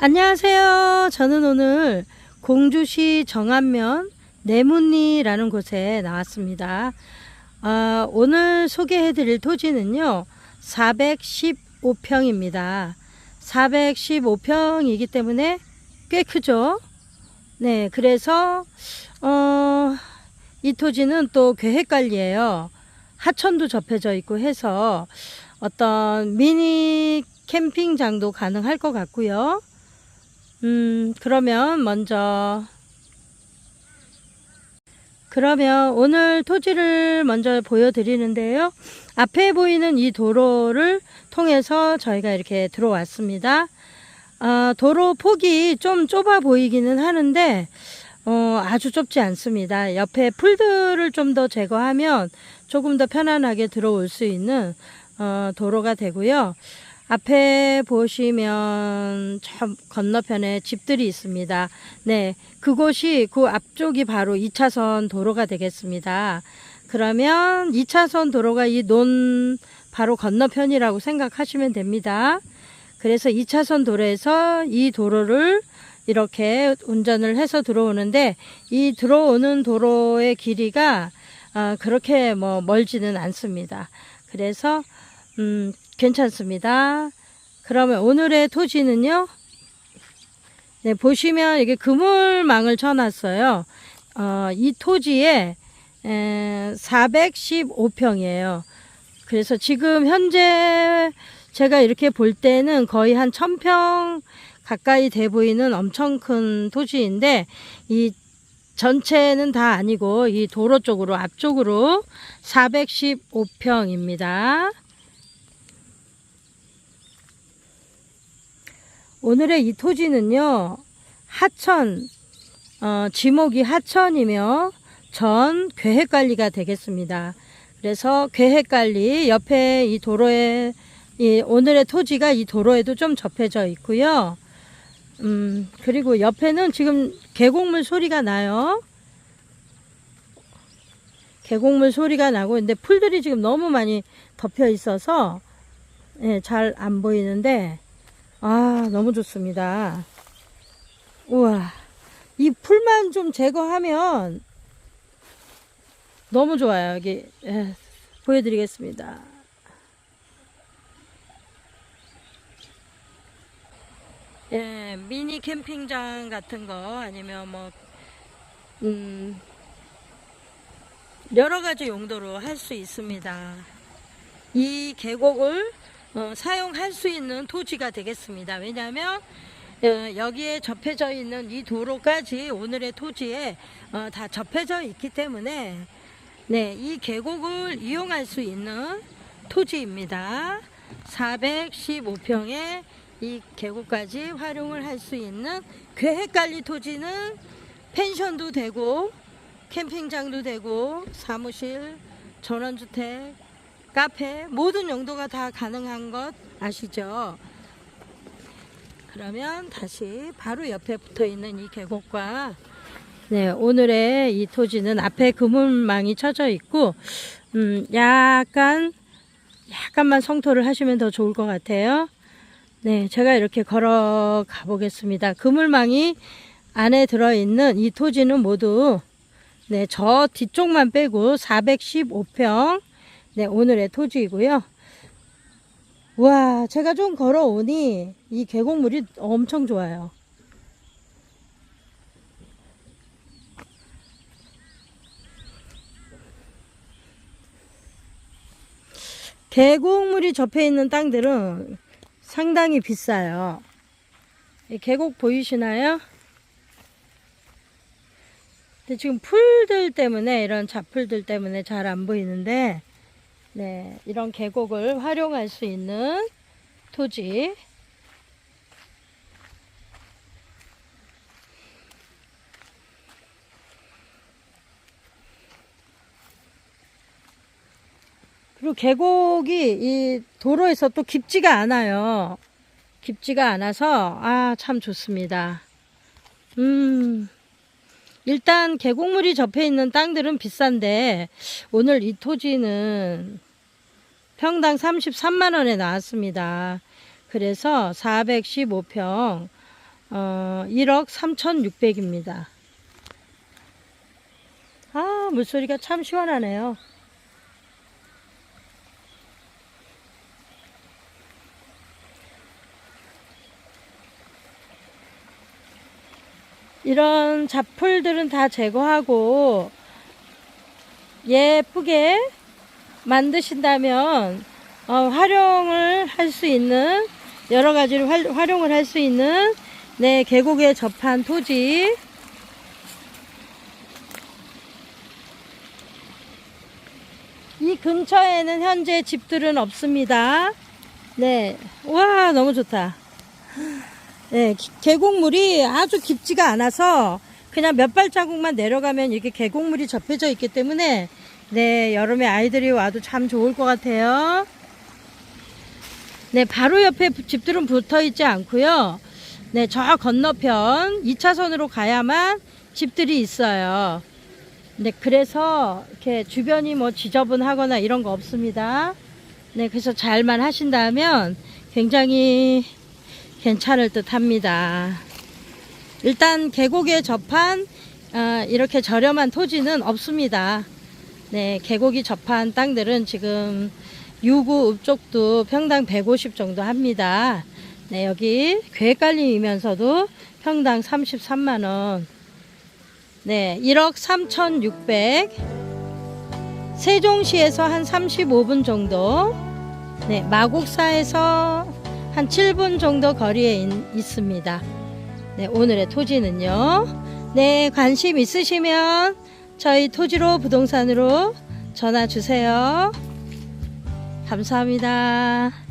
안녕하세요. 저는 오늘 공주시 정안면 내문리라는 곳에 나왔습니다. 아, 오늘 소개해드릴 토지는요, 415평입니다. 415평이기 때문에 꽤 크죠? 네, 그래서, 어, 이 토지는 또 계획관리예요. 하천도 접해져 있고 해서 어떤 미니 캠핑장도 가능할 것 같고요. 음, 그러면 먼저 그러면 오늘 토지를 먼저 보여드리는데요. 앞에 보이는 이 도로를 통해서 저희가 이렇게 들어왔습니다. 아, 도로 폭이 좀 좁아 보이기는 하는데 어, 아주 좁지 않습니다. 옆에 풀들을 좀 더 제거하면 조금 더 편안하게 들어올 수 있는 어, 도로가 되고요. 앞에 보시면 저 건너편에 집들이 있습니다. 네, 그곳이 그 앞쪽이 바로 2차선 도로가 되겠습니다. 그러면 2차선 도로가 이 논 바로 건너편이라고 생각하시면 됩니다. 그래서 2차선 도로에서 이 도로를 이렇게 운전을 해서 들어오는데 이 들어오는 도로의 길이가 아, 그렇게 뭐 멀지는 않습니다. 그래서 음, 괜찮습니다. 그러면 오늘의 토지는요. 네, 보시면 이게 그물망을 쳐놨어요. 어, 이 토지에 415평이에요. 그래서 지금 현재 제가 이렇게 볼 때는 거의 한 1000평 가까이 돼 보이는 엄청 큰 토지인데 이 전체는 다 아니고 이 도로 쪽으로 앞쪽으로 415평입니다. 오늘의 이 토지는요, 하천, 어, 지목이 하천이며 전 계획관리가 되겠습니다. 그래서 계획관리 옆에 이 도로에 이 오늘의 토지가 이 도로에도 좀 접해져 있고요. 음, 그리고 옆에는 지금 계곡물 소리가 나요. 계곡물 소리가 나고, 근데 풀들이 지금 너무 많이 덮여 있어서, 예, 잘 안 보이는데, 아, 너무 좋습니다. 우와. 이 풀만 좀 제거하면 너무 좋아요. 여기, 예, 보여드리겠습니다. 예, 미니 캠핑장 같은 거 아니면 뭐, 음, 여러 가지 용도로 할 수 있습니다. 이 계곡을 어, 사용할 수 있는 토지가 되겠습니다. 왜냐하면 어, 여기에 접해져 있는 이 도로까지 오늘의 토지에 어, 다 접해져 있기 때문에 네, 이 계곡을 이용할 수 있는 토지입니다. 415평의 이 계곡까지 활용을 할 수 있는 계획관리 토지는 펜션도 되고 캠핑장도 되고 사무실, 전원주택, 카페 모든 용도가 다 가능한 것 아시죠? 그러면 다시 바로 옆에 붙어 있는 이 계곡과 네, 오늘의 이 토지는 앞에 그물망이 쳐져 있고 음, 약간 약간만 성토를 하시면 더 좋을 것 같아요. 네, 제가 이렇게 걸어 가보겠습니다. 그물망이 안에 들어있는 이 토지는 모두 네, 저 뒤쪽만 빼고 415평 네, 오늘의 토지이고요. 와, 제가 좀 걸어오니 이 계곡물이 엄청 좋아요. 계곡물이 접해 있는 땅들은 상당히 비싸요. 이 계곡 보이시나요? 근데 지금 풀들 때문에 이런 잡풀들 때문에 잘 안 보이는데 네, 이런 계곡을 활용할 수 있는 토지. 그리고 계곡이 이 도로에서 또 깊지가 않아요. 깊지가 않아서, 아, 참 좋습니다. 음, 일단 계곡물이 접해 있는 땅들은 비싼데, 오늘 이 토지는 평당 33만 원에 나왔습니다. 그래서 415평, 어, 1억 3,600입니다. 아, 물소리가 참 시원하네요. 이런 잡풀들은 다 제거하고 예쁘게 만드신다면 어, 활용을 할 수 있는 여러 가지로 활, 활용을 할 수 있는 네 계곡에 접한 토지 이 근처에는 현재 집들은 없습니다. 네, 와 너무 좋다. 네, 기- 계곡물이 아주 깊지가 않아서 그냥 몇 발자국만 내려가면 이렇게 계곡물이 접혀져 있기 때문에 네, 여름에 아이들이 와도 참 좋을 것 같아요. 네, 바로 옆에 부- 집들은 붙어 있지 않고요. 네, 저 건너편 2차선으로 가야만 집들이 있어요. 네, 그래서 이렇게 주변이 뭐 지저분하거나 이런 거 없습니다. 네, 그래서 잘만 하신다면 굉장히 괜찮을 듯 합니다. 일단 계곡에 접한 아, 이렇게 저렴한 토지는 없습니다. 네, 계곡이 접한 땅들은 지금 유구 읍쪽도 평당 150 정도 합니다. 네, 여기 괴깔림이면서도 평당 33만 원. 네, 1억 3,600. 세종시에서 한 35분 정도. 네, 마곡사에서 한 7분 정도 거리에 있, 있습니다. 네, 오늘의 토지는요. 네, 관심 있으시면 저희 토지로 부동산으로 전화 주세요. 감사합니다.